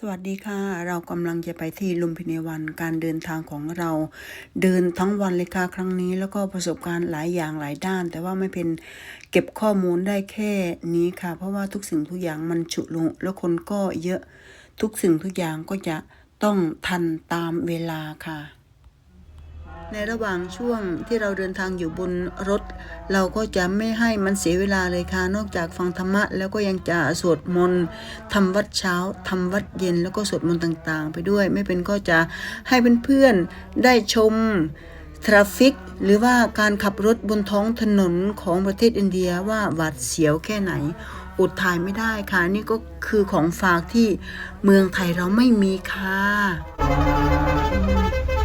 สวัสดีค่ะ เรากำลังจะไปที่ลุมพินีวันการเดินทางของเรา เดินทั้งวันเลยค่ะครั้งนี้ แล้วก็ประสบการณ์หลายอย่างหลายด้าน แต่ว่าไม่เป็นเก็บข้อมูลได้แค่นี้ค่ะ เพราะว่าทุกสิ่งทุกอย่างมันฉุลุแล้วคนก็เยอะทุกสิ่งทุกอย่างก็จะต้องทันตามเวลาค่ะ ในระหว่างช่วงที่เราเดินทางอยู่บนรถ เราก็จะไม่ให้มันเสียเวลาเลยค่ะ นอกจากฟังธรรมะ แล้วก็ยังจะสวดมนต์ทำวัดเช้าทำวัดเย็นแล้วก็สวดมนต์ต่างๆ ไปด้วย ไม่เป็นก็จะให้เพื่อนๆได้ชมทราฟิกหรือว่าการขับรถบนท้องถนนของประเทศอินเดียว่าหวาดเสียวแค่ไหนอดถ่ายไม่ได้ค่ะ นี่ก็คือของฝากที่เมืองไทยเราไม่มีค่ะ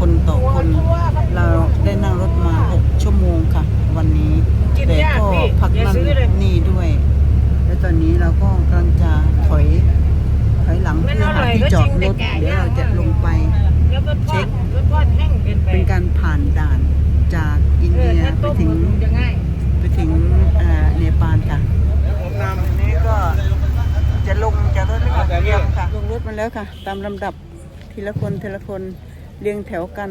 ค่ะคนต่อคน เราได้นั่งรถมา 6 ชั่วโมงค่ะ วันนี้แต่ก็พักนั่นนี่ด้วย แล้วตอนนี้เราก็กำลังจะถอย ถอยหลังเพื่อหาที่จอดรถเดี๋ยวเราจะลงไปเช็ครถทอดแห้งเป็นไปเป็นการผ่านด่านจากอินเอเดีอยถ้าไปต้มถึงมันจะง่ายไปถึงเอ่อเนปาลค่ะทีนี้ก็จะลงจากรถแล้วค่ะเตรียมค่ะ ลงรถมาแล้วค่ะ ตามลำดับทีละคนทีละคน เรียงแถวกัน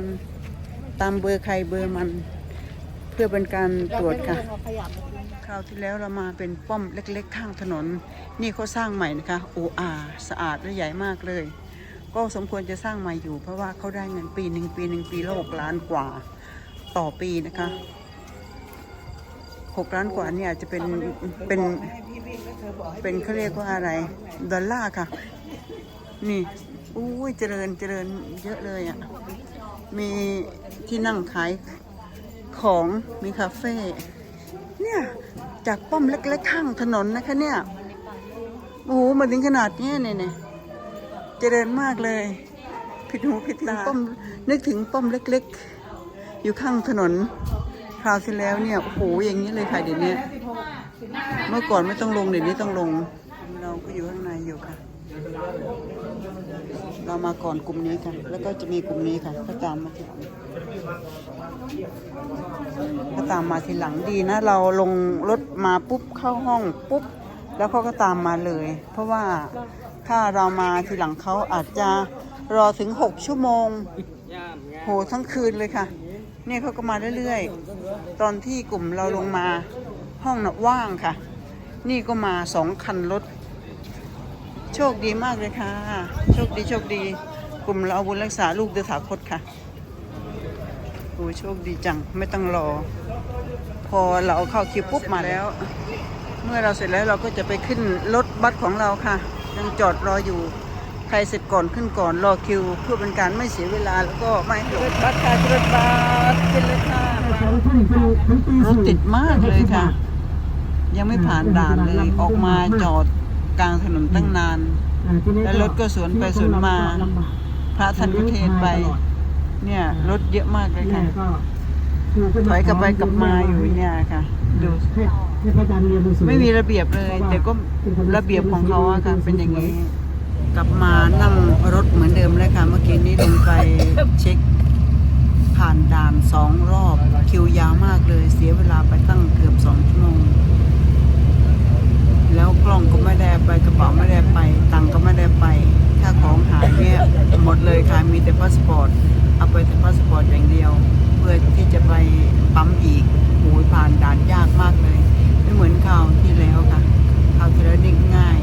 ตามเบอร์ใครเบอร์มัน เพื่อเป็นการตรวจค่ะคราวที่แล้วเรามาเป็นป้อมเล็กๆ ข้างถนน นี่เขาสร้างใหม่นะคะโออาสะอาดและใหญ่มากเลย ก็สมควรจะสร้างใหม่อยู่ เพราะว่าเขาได้เงินปีหนึ่งปีหนึ่งปีละหกล้านกว่าต่อปีนะคะหกล้านกว่าเนี่ยอาจจะเป็นเป็นเป็นเขาเรียกว่าอะไรดอลลาร์ค่ะ นี่ อุ้ยเจริญเจริญเยอะเลยอะ่ะ มีที่นั่งขายของมีคาเฟ่เนี่ยจากป้อมเล็กๆข้างถนนนะคะเนี่ยโอ้โหมาถึงขนาดเนี้ยเนี่ยเนี่ยเจริญมากเลย ผิดหูผิดตาป้อมนึกถึงป้อมเล็กๆ อยู่ข้างถนนคราวที่แล้วเนี่ยโอ้โหอย่างนี้เลยค่ะเดี๋ยวนี้เมื่อก่อนไม่ต้องลงเดี๋ยวนี้ต้องลง เราก็อยู่ข้างในอยู่ค่ะ เรามาก่อนกลุ่มนี้ค่ะ แล้วก็จะมีกลุ่มนี้ค่ะก็ตามมาทีหลังก็ตามมาทีหลังดีนะ เราลงรถมาปุ๊บเข้าห้องปุ๊บ แล้วเขาก็ตามมาเลย เพราะว่าถ้าเรามาทีหลังเขาอาจจะรอถึงหกชั่วโมงโหทั้งคืนเลยค่ะ เนี่ยเขาก็มาเรื่อยๆ ตอนที่กลุ่มเราลงมาห้องน่ะว่างค่ะ นี่ก็มาสองคันรถ โชคดีมากเลยค่ะ โชคดีโชคดี กลุ่มเราเอาบุญรักษาลูกเดือถาคตค่ะโอ้โชคดีจังไม่ต้องรอ พอเราเข้าคิวปุ๊บมาแล้ว เมื่อเราเสร็จแล้วเราก็จะไปขึ้นรถบัสของเราค่ะ ยังจอดรออยู่ใครเสร็จก่อนขึ้นก่อนรอคิว เพื่อเป็นการไม่เสียเวลาแล้วก็ไม่ให้รถบัสค่ะรถบัสขึ้นเลยค่ะรถติดมากเลยค่ะ ยังไม่ผ่านด่านเลยออกมาจอด กลางถนนตั้งนาน แล้วรถก็สวนไปสวนมา พระท่านก็เทศน์ไป เนี่ยรถเยอะมากเลยค่ะถอยกลับไปกลับมาอยู่เนี่ยค่ะดูให้พระอาจารย์เรียนหนังสือไม่มีระเบียบเลย แต่ก็ระเบียบของเขาอะค่ะเป็นอย่างนี้ กลับมานั่งรถเหมือนเดิมเลยค่ะ เมื่อกี้นี้ลงไปเช็ค ผ่านด่านสองรอบคิวยาวมากเลย เสียเวลาไปตั้งเกือบสองชั่วโมง แล้วกล่องก็ไม่ได้ไปกระเป๋าไม่ได้ไป ตังก็ไม่ได้ไป ถ้าของหายเนี่ยหมดเลยค่ะมีแต่พาสปอร์ตเอาไปแต่พาสปอร์ตอย่างเดียว เพื่อที่จะไปปั๊มอีกหยผ่านด่านยากมากเลย ไม่เหมือนคราวที่แล้วค่ะคราวที่แล้วง่าย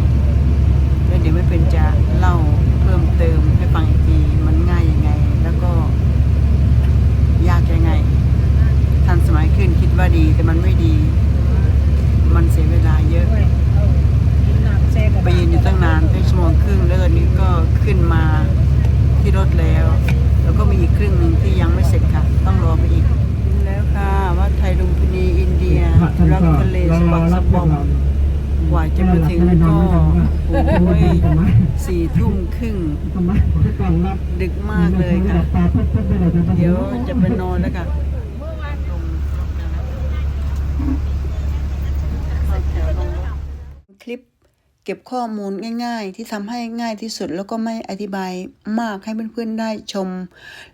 บอมกว่าจะมาถึงก็โอ้ยสี่ทุ่มครึ่ง ดึกมากเลยค่ะ เดี๋ยวจะไปนอนแล้วค่ะคลิปเก็บข้อมูลง่าย ๆ ที่ทำให้ง่ายที่สุดแล้วก็ไม่อธิบายมากให้เพื่อนๆได้ชม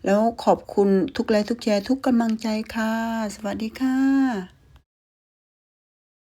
แล้วขอบคุณทุกไลค์ทุกแชร์ทุกกำลังใจค่ะ สวัสดีค่ะ